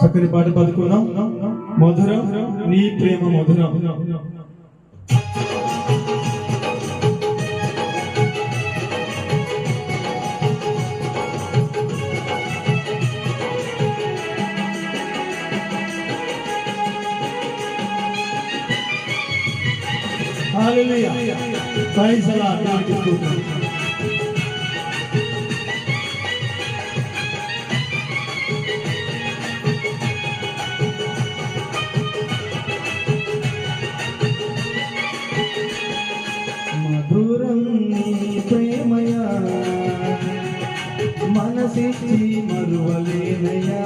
చక్కని పాట పాడుకున్నాం మధురం నీ ప్రేమ మధురం హల్లెలూయా ప్రైజ్ ది లార్డ్ మనసిచ్చి మరువలేనయా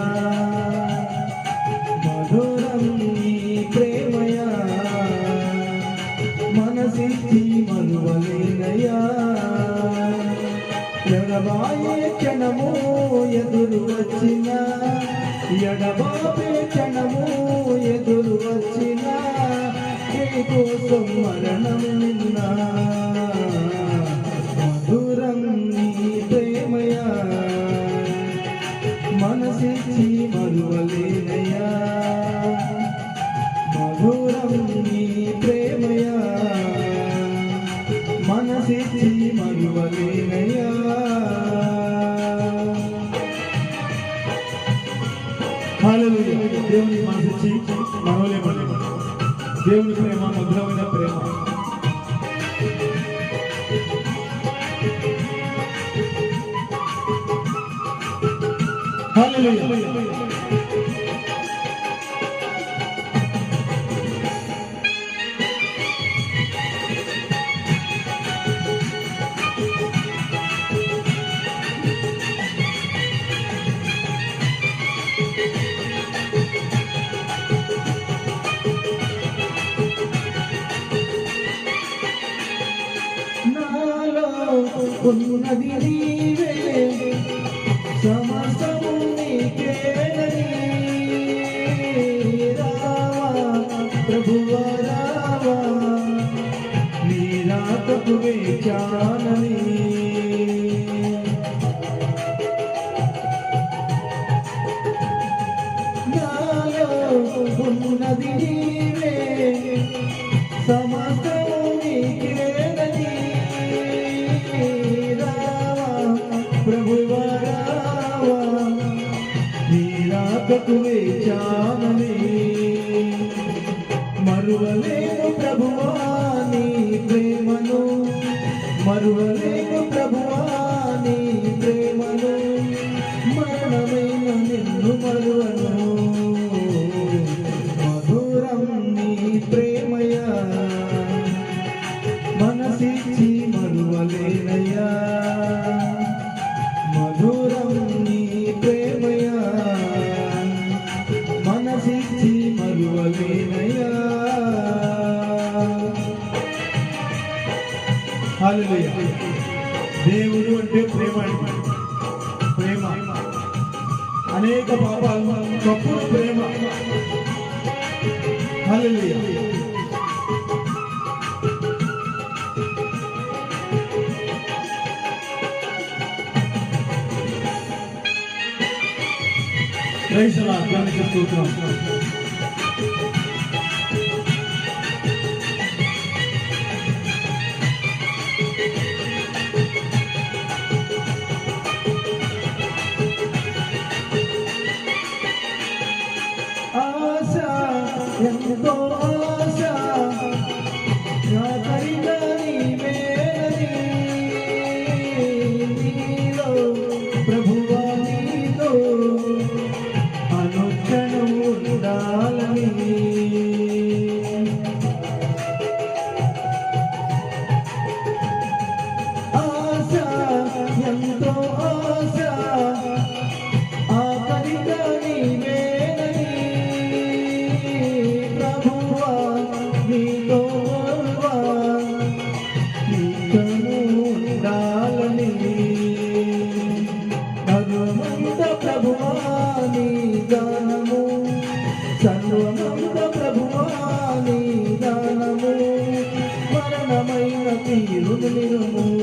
మధురం నీ ప్రేమయా. మనసిచ్చి మరువలేనయా ఎడబాయే క్షణము ఎదురు వచ్చిన. ఎడబాపే క్షణము ఎదురు వచ్చిన. కోసం మరణం మనసిచ్చి మరువలేనయ్యా. మధురం నీ ప్రేమయా. మనసిచ్చి మరువలేనయ్యా. దేవుని మనసిచ్చి మనవలేమని దేవుని ప్రేమ మధురమైన ప్రేమ. ఉన్నది నీవే मेरा मीरा चा ने మరణమైన నిన్ను మరువను. మధురం నీ ప్రేమయా. మనసిచ్చి మరువలేనయా. మధురం నీ ప్రేమయా. మనసిచ్చి మరువలేనయా. దేవుడు అంటే ప్రేమ ప్రేమ అనేక పాపాలు తప్పుడు ప్రేమ హల్లెలూయా ప్రైజ్ ది లార్డ్ దేవునికి స్తోత్రం ఎంతో ఆశ నాకైనా నీవేనని నీలో ప్రభువా little more.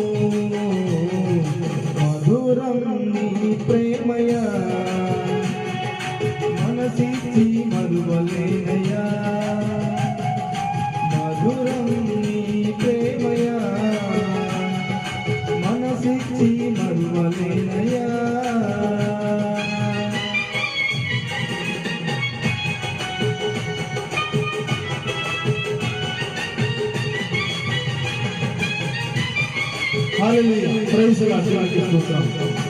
Hallelujah praise the Lord